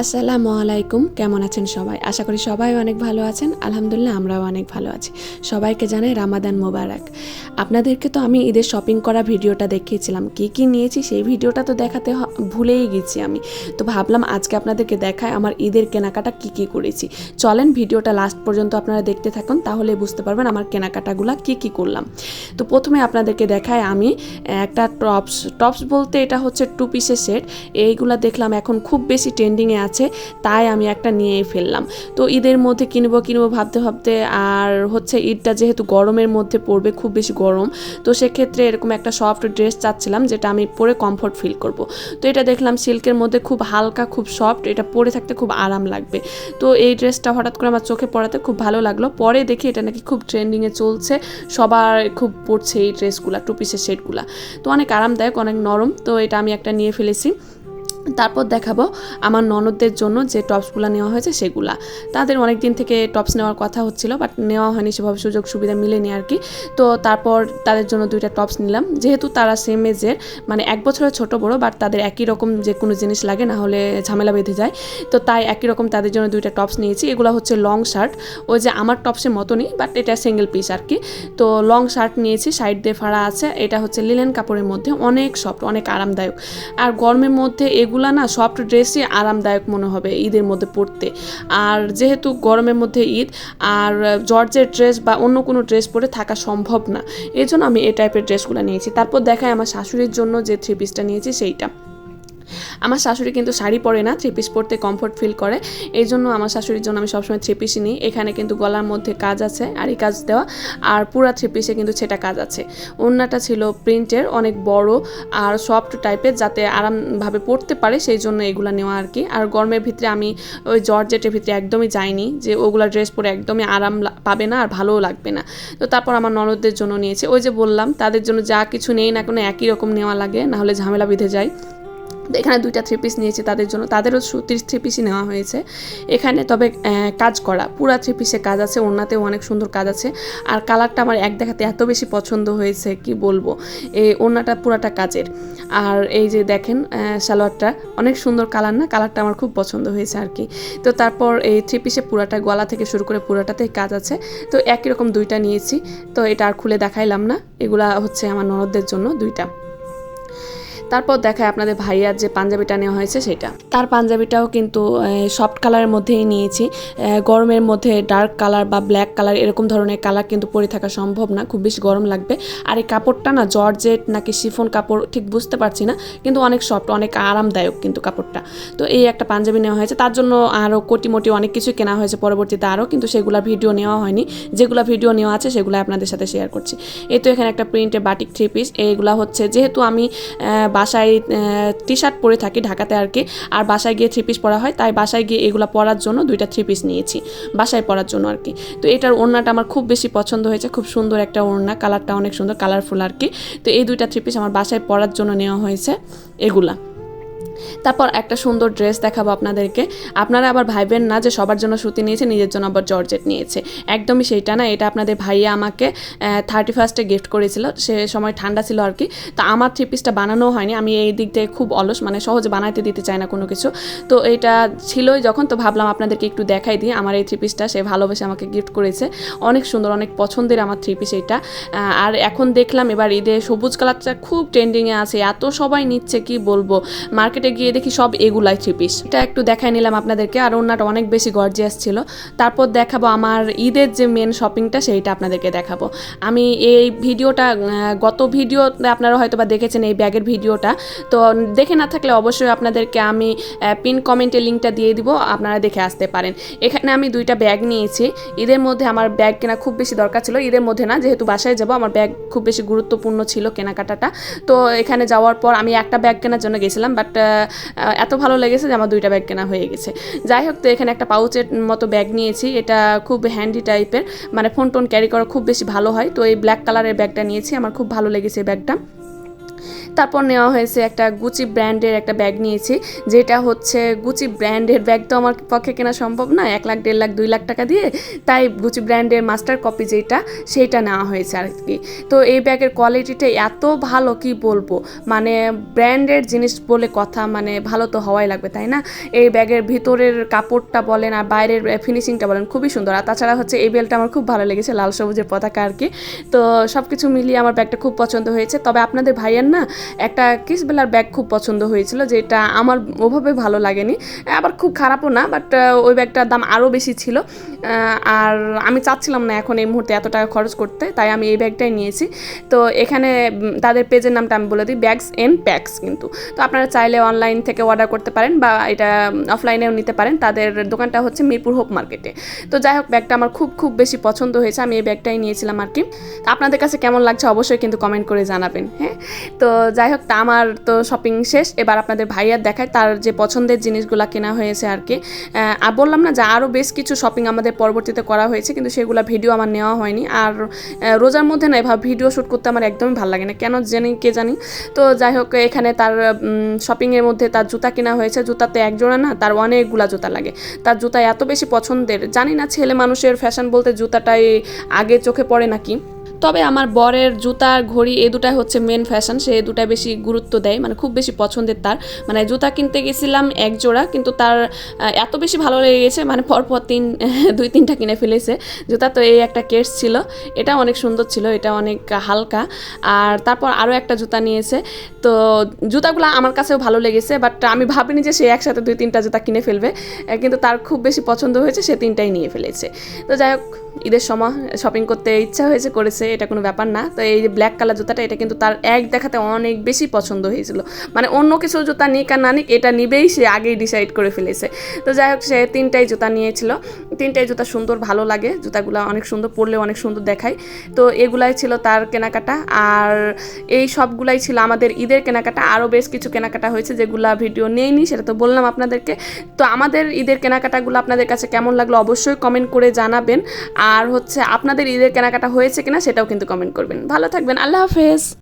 আসসালামু আলাইকুম, কেমন আছেন সবাই? আশা করি সবাই অনেক ভালো আছেন। আলহামদুলিল্লাহ, আমরাও অনেক ভালো আছি। সবাইকে জানাই রামাদান মোবারক। আপনাদেরকে তো আমি ঈদের শপিং করা ভিডিওটা দেখিয়েছিলাম। কি কি নিয়েছি সেই ভিডিওটা তো দেখাতে ভুলেই গেছি আমি। তো ভাবলাম আজকে আপনাদেরকে দেখায় আমার ঈদের কেনাকাটা কি কি করেছি। চলেন ভিডিওটা লাস্ট পর্যন্ত আপনারা দেখতে থাকুন তাহলে বুঝতে পারবেন আমার কেনাকাটাগুলো কি কি করলাম। তো প্রথমে আপনাদেরকে দেখায় আমি একটা টপস টপস বলতে এটা হচ্ছে টু পিসের সেট এইগুলা দেখলাম এখন খুব বেশি ট্রেন্ডিংয়ে আছে, তাই আমি একটা নিয়েই ফেললাম। তো ঈদের মধ্যে কিনবো কিনবো ভাবতে ভাবতে, আর হচ্ছে ঈদটা যেহেতু গরমের মধ্যে পড়বে, খুব বেশি গরম, তো সেক্ষেত্রে এরকম একটা সফট ড্রেস চাচ্ছিলাম, যেটা আমি পরে কমফোর্ট ফিল করব। তো এটা দেখলাম সিল্কের মধ্যে খুব হালকা, খুব সফট, এটা পরে থাকতে খুব আরাম লাগবে। তো এই ড্রেসটা হঠাৎ করে আমার চোখে পড়াতে খুব ভালো লাগল। পরে দেখি এটা নাকি খুব ট্রেন্ডিংয়ে চলছে। সবার খুব পড়ছে এই ড্রেসগুলো টুপিসের সেটগুলা তো অনেক আরামদায়ক, অনেক নরম। তো এটা আমি একটা নিয়ে ফেলেছি। তারপর দেখাবো আমার ননদদের জন্য যে টপসগুলো নেওয়া হয়েছে সেগুলা। তাদের অনেক দিন থেকে টপস নেওয়ার কথা হচ্ছিল বাট নেওয়া হয়নি সেভাবে সুযোগ সুবিধা মিলেনি আর কি। তো তারপর তাদের জন্য দুইটা টপস নিলাম। যেহেতু তারা সেম এজের মানে এক বছরের ছোট বড় বাট তাদের একই রকম যে কোনো জিনিস লাগে, না হলে ঝামেলা বেঁধে যায়। তো তাই একই রকম তাদের জন্য দুইটা টপস নিয়েছি। এগুলো হচ্ছে লং শার্ট ওই যে আমার টপসের মতনই বাট এটা সিঙ্গেল পিস আর কি। তো লং শার্ট নিয়েছি সাইড দিয়ে ফাড়া আছে, এটা হচ্ছে লিলেন কাপড়ের মধ্যে, অনেক সফট অনেক আরামদায়ক। আর গরমের মধ্যে এগুলা না সফট ড্রেসই আরামদায়ক মনে হবে ঈদের মধ্যে পরতে। আর যেহেতু গরমের মধ্যে ঈদ, আর জর্জের ড্রেস বা অন্য কোনো ড্রেস পরে থাকা সম্ভব না। এই জন্য আমি এই টাইপের ড্রেসগুলো নিয়েছি। তারপর দেখায় আমার শাশুড়ির জন্য যে থ্রি পিসটা নিয়েছি সেইটা। আমার শাশুড়ি কিন্তু শাড়ি পরে না থ্রি পিস পরতে কমফোর্ট ফিল করে। এই জন্য আমার শাশুড়ির জন্য আমি সবসময় থ্রি পিসই নিই। এখানে কিন্তু গলার মধ্যে কাজ আছে, আর এই কাজ দেওয়া। আর পুরা থ্রি পিসে কিন্তু সেটা কাজ আছে। ওড়নাটা ছিল প্রিন্টের, অনেক বড় আর সফট টাইপের যাতে আরামভাবে পরতে পারে, সেই জন্য এগুলো নেওয়া আর কি। আর গরমের ভিতরে আমি ওই জর্জেটের ভিতরে একদমই যাইনি, যে ওগুলা ড্রেস পরে একদমই আরাম পাবে না আর ভালোও লাগবে না। তো তারপর আমার ননদদের জন্য নিয়েছে। ওই যে বললাম, তাদের জন্য যা কিছু নেই না কোনো, একই রকম নেওয়া লাগে না হলে ঝামেলা বেঁধে যায়। এখানে দুইটা থ্রি পিস নিয়েছি তাদের জন্য। তাদেরও সুতির থ্রি পিসই নেওয়া হয়েছে। এখানে তবে কাজ করা। পুরা থ্রি পিসে কাজ আছে ওনাতেও অনেক সুন্দর কাজ আছে। আর কালারটা আমার এক দেখাতে এত বেশি পছন্দ হয়েছে, কি বলব? এই ওনাটা পুরাটা কাজের। আর এই যে দেখেন সালোয়ারটা, অনেক সুন্দর কালার না? কালারটা আমার খুব পছন্দ হয়েছে আর কি। তো তারপর এই থ্রি পিসে পুরাটা গলা থেকে শুরু করে পুরাটাতেই কাজ আছে। তো একই রকম দুইটা নিয়েছি। তো এটা আর খুলে দেখাইলাম না। এগুলা হচ্ছে আমার ননদদের জন্য দুইটা। তারপর দেখায় আপনাদের ভাইয়ার যে পাঞ্জাবিটা নেওয়া হয়েছে সেটা। তার পাঞ্জাবিটাও কিন্তু সফট কালারের মধ্যেই নিয়েছি। গরমের মধ্যে ডার্ক কালার বা ব্ল্যাক কালার এরকম ধরনের কালার কিন্তু পরে থাকা সম্ভব না, খুব বেশি গরম লাগবে। আর এই কাপড়টা না, জর্জেট নাকি শিফন কাপড় ঠিক বুঝতে পারছি না, কিন্তু অনেক সফট, অনেক আরামদায়ক কিন্তু কাপড়টা। তো এই একটা পাঞ্জাবি নেওয়া হয়েছে, তার জন্য আরও কোটিমোটি অনেক কিছু কেনা হয়েছে পরবর্তীতে আরও, কিন্তু সেগুলো ভিডিও নেওয়া হয়নি। যেগুলো ভিডিও নেওয়া আছে সেগুলো আপনাদের সাথে শেয়ার করছি। এই তো এখানে একটা প্রিন্টের বাটিক থ্রি পিস, এইগুলা হচ্ছে যেহেতু আমি বাসায় টি শার্ট পরে থাকি ঢাকাতে আর কি। আর বাসায় গিয়ে থ্রি পিস পরা হয়, তাই বাসায় গিয়ে এগুলো পরার জন্য দুইটা থ্রি পিস নিয়েছি, বাসায় পরার জন্য আর কি। তো এটার ওড়নাটা আমার খুব বেশি পছন্দ হয়েছে, খুব সুন্দর একটা ওড়না কালারটা অনেক সুন্দর কালারফুল আর কি। তো এই দুইটা থ্রি পিস আমার বাসায় পরার জন্য নেওয়া হয়েছে, এগুলা। তারপর একটা সুন্দর ড্রেস দেখাবো আপনাদেরকে। আপনারা আবার ভাইবেন না যে সবার জন্য সুতি নিয়েছে, নিজের জন্য আবার জর্জেট নিয়েছে। একদমই সেইটা না, এটা আপনাদের ভাইয়া আমাকে থার্টি ফার্স্টে গিফট করেছিল। সে সময় ঠান্ডা ছিল আর কি। তা আমার থ্রি পিসটা বানানো হয়নি। আমি এই দিক থেকে খুব অলস মানে সহজে বানাইতে দিতে চাই না কোনো কিছু। তো এটা ছিলই যখন, তো ভাবলাম আপনাদেরকে একটু দেখাই দিই। আমার এই থ্রি পিসটা সে ভালোবেসে আমাকে গিফট করেছে। অনেক সুন্দর, অনেক পছন্দের আমার থ্রি পিস এটা। আর এখন দেখলাম এবার ঈদে সবুজ কালারটা খুব ট্রেন্ডিংয়ে আছে। এত সবাই নিচ্ছে, কি বলব? মার্কেটে গিয়ে দেখি সব এগুলাই থ্রি পিস এটা একটু দেখাই নিলাম আপনাদেরকে। আর ওনাটা অনেক বেশি গর্জিয়াস ছিল। তারপর দেখাবো আমার ঈদের যে মেন শপিংটা সেইটা আপনাদেরকে দেখাবো। আমি এই ভিডিওটা গত ভিডিওতে আপনারা হয়তো বা দেখেছেন এই ব্যাগের ভিডিওটা। তো দেখে না থাকলে অবশ্যই আপনাদেরকে আমি পিন কমেন্টে লিঙ্কটা দিয়ে দিব, আপনারা দেখে আসতে পারেন। এখানে আমি দুইটা ব্যাগ নিয়েছি। ঈদের মধ্যে আমার ব্যাগ কেনা খুব বেশি দরকার ছিল। ঈদের মধ্যে না, যেহেতু বাসায় যাব, আমার ব্যাগ খুব বেশি গুরুত্বপূর্ণ ছিল কেনাকাটাটা। তো এখানে যাওয়ার পর আমি একটা ব্যাগ কেনার জন্য গেছিলাম বাট এত ভালো লেগেছে যে আমার দুইটা ব্যাগ কেনা হয়ে গেছে। যাই হোক, তো এখানে একটা পাউচের মতো ব্যাগ নিয়েছি। এটা খুব হ্যান্ডি টাইপের মানে ফোন টোন ক্যারি করা খুব বেশি ভালো হয়। তো এই ব্ল্যাক কালারের ব্যাগটা নিয়েছি। আমার খুব ভালো লেগেছে ব্যাগটা তারপর নেওয়া হয়েছে একটা গুচি ব্র্যান্ডের একটা ব্যাগ নিয়েছি, যেটা হচ্ছে গুচি ব্র্যান্ডের ব্যাগ তো আমার পক্ষে কেনা সম্ভব না, এক লাখ, দেড় লাখ, দুই লাখ টাকা দিয়ে, তাই গুচি ব্র্যান্ডের মাস্টার কপি যেটা সেইটা নেওয়া হয়েছে আর কি তো এই ব্যাগের কোয়ালিটিটা এত ভালো, কি বলব? মানে ব্র্যান্ডের জিনিস বলে কথা মানে ভালো তো হওয়াই লাগবে, তাই না? এই ব্যাগের ভিতরের কাপড়টা বলেন আর বাইরের ফিনিশিংটা বলেন, খুবই সুন্দর। আর তাছাড়া হচ্ছে এই বেলটা আমার খুব ভালো লেগেছে, লাল সবুজের পতাকা আর কি তো সব কিছু মিলিয়ে আমার ব্যাগটা খুব পছন্দ হয়েছে। তবে আপনাদের ভাইয়ের না একটা কিসবেলার ব্যাগ খুব পছন্দ হয়েছিল, যেটা আমার ওভাবে ভালো লাগেনি। আবার খুব খারাপও না বাট ওই ব্যাগটার দাম আরও বেশি ছিল। আর আমি চাচ্ছিলাম না এখন এই মুহূর্তে এত টাকা খরচ করতে, তাই আমি এই ব্যাগটাই নিয়েছি। তো এখানে তাদের পেজের নামটা আমি বলে দিই ব্যাগস এন্ড প্যাকস কিন্তু। তো আপনারা চাইলে অনলাইন থেকে অর্ডার করতে পারেন বা এটা অফলাইনেও নিতে পারেন। তাদের দোকানটা হচ্ছে মিরপুর হোপ মার্কেটে তো যাই হোক ব্যাগটা আমার খুব খুব বেশি পছন্দ হয়েছে, আমি এই ব্যাগটাই নিয়েছিলাম আর কি। আপনাদের কাছে কেমন লাগছে অবশ্যই কিন্তু কমেন্ট করে জানাবেন হ্যাঁ? তো যাই হোক, তা আমার তো শপিং শেষ। এবার আপনাদের ভাইয়ার দেখায় তার যে পছন্দের জিনিসগুলো কেনা হয়েছে আর কি। আর বললাম না যে আরও বেশ কিছু শপিং আমাদের পরবর্তীতে করা হয়েছে, কিন্তু সেগুলো ভিডিও আমার নেওয়া হয়নি। আর রোজার মধ্যে না এভাবে ভিডিও শ্যুট করতে আমার একদমই ভালো লাগে না। কেন জানি, কে জানি। তো যাই হোক, এখানে তার শপিংয়ের মধ্যে তার জুতা কেনা হয়েছে। জুতাতে এক জোড়া না, তার অনেকগুলা জুতা লাগে। তার জুতা এত বেশি পছন্দের, জানি না ছেলে মানুষের ফ্যাশন বলতে জুতাটাই আগে চোখে পড়ে নাকি। তবে আমার বরের জুতার ঘড়ি এ দুটাই হচ্ছে মেন ফ্যাশন সে দুটাই বেশি গুরুত্ব দেয় মানে খুব বেশি পছন্দের তার। মানে জুতা কিনতে গেছিলাম এক জোড়া, কিন্তু তার এত বেশি ভালো লেগে গেছে মানে পরপর তিন, দুই তিনটা কিনে ফেলেছে। জুতা তো এই একটা কেস ছিল, এটা অনেক সুন্দর ছিল, এটা অনেক হালকা। আর তারপর আরও একটা জুতা নিয়েছে। তো জুতাগুলো আমার কাছেও ভালো লেগেছে বাট আমি ভাবিনি যে সে একসাথে দুই তিনটা জুতা কিনে ফেলবে। কিন্তু তার খুব বেশি পছন্দ হয়েছে, সে তিনটাই নিয়ে ফেলেছে। তো যাই হোক, ঈদের সময় শপিং করতে ইচ্ছা হয়েছে, করেছে। এটা কোনো ব্যাপার না। তো এই যে ব্ল্যাক কালার জুতাটা, এটা কিন্তু তার এক দেখাতে অনেক বেশি পছন্দ হয়েছিল। মানে অন্য কিছু জুতা নিক আর না নিক, এটা নিবেই সে আগেই ডিসাইড করে ফেলেছে। তো যাই হোক, সে তিনটাই জুতা নিয়েছিল। তিনটাই জুতা সুন্দর, ভালো লাগে। জুতাগুলো অনেক সুন্দর পরলে অনেক সুন্দর দেখায়। তো এগুলাই ছিল তার কেনাকাটা। আর এই সবগুলাই ছিল আমাদের ঈদের কেনাকাটা। আরও বেশ কিছু কেনাকাটা হয়েছে যেগুলা ভিডিও নেইনি, সেটা তো বললাম আপনাদেরকে। তো আমাদের ঈদের কেনাকাটাগুলো আপনাদের কাছে কেমন লাগল অবশ্যই কমেন্ট করে জানাবেন। আর হচ্ছে আপনাদের ঈদের কেনাকাটা হয়েছে কিনা সেটাও কিন্তু কমেন্ট করবেন। ভালো থাকবেন। আল্লাহ হাফেজ।